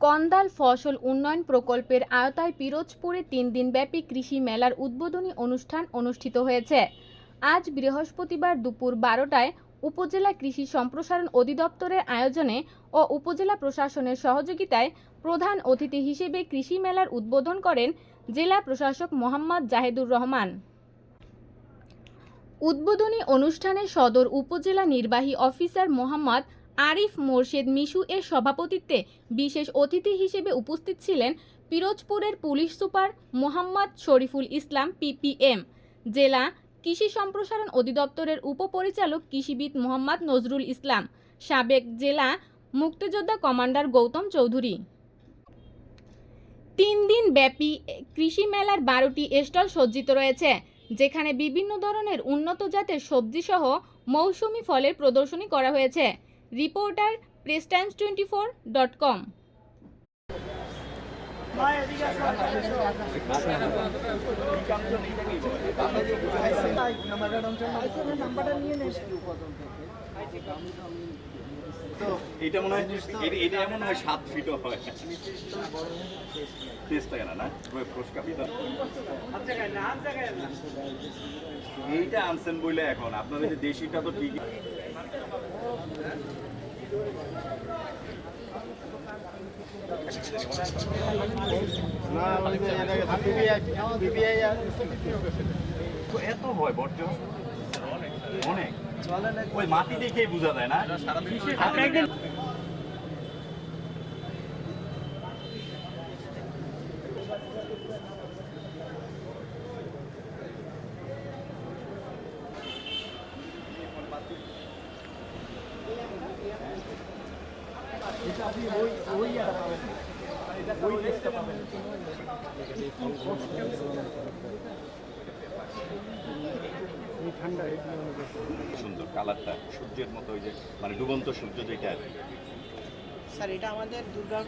কন্দাল ফসল উন্নয়ন প্রকল্পের আওতায় পিরোজপুরে তিন দিনব্যাপী কৃষি মেলার উদ্বোধনী অনুষ্ঠান অনুষ্ঠিত হয়েছে। আজ বৃহস্পতিবার দুপুর বারোটায় উপজেলা কৃষি সম্প্রসারণ অধিদপ্তরের আয়োজনে ও উপজেলা প্রশাসনের সহযোগিতায় প্রধান অতিথি হিসেবে কৃষি মেলার উদ্বোধন করেন জেলা প্রশাসক মোহাম্মদ জাহেদুর রহমান। উদ্বোধনী অনুষ্ঠানে সদর উপজেলা নির্বাহী অফিসার মোহাম্মদ আরিফ মোর্শেদ মিশু এর সভাপতিত্বে বিশেষ অতিথি হিসেবে উপস্থিত ছিলেন পিরোজপুরের police super Mohammad Shariful Islam, PPM. জেলা কৃষি সম্প্রসারণ অধিদপ্তরের উপপরিচালক কৃষিবিদ মোহাম্মদ নজরুল ইসলাম। সাবেক জেলা মুক্তিযোদ্ধা কমান্ডার গৌতম চৌধুরী। তিন দিন ব্যাপী কৃষি মেলার বারোটি স্টল সজ্জিত রয়েছে, যেখানে বিভিন্ন ধরনের উন্নত জাতের সবজি সহ মৌসুমি ফলের প্রদর্শনী করা হয়েছে। Reporter press times twenty four dot com এটা মনে হয় এটা- এমন হয় সাত ফিটও হয়। না? না এইটা আনছেন বলে এখন। আপনাদের দেশিটা তো ঠিকই এত হয় বর্জ্য অনেক। ওই মাটি দেখেই বোঝা যায় না? আপনি একদিন সুন্দর কালারটা সূর্যের মতো ওই যে মানে ডুবন্ত সূর্য যেটা আর স্যার এটা আমাদের দুর্গা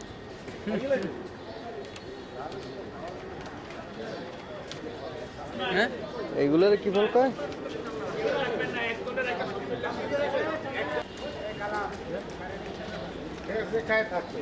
এইগুলোর কি ফল কয়? থাকবে।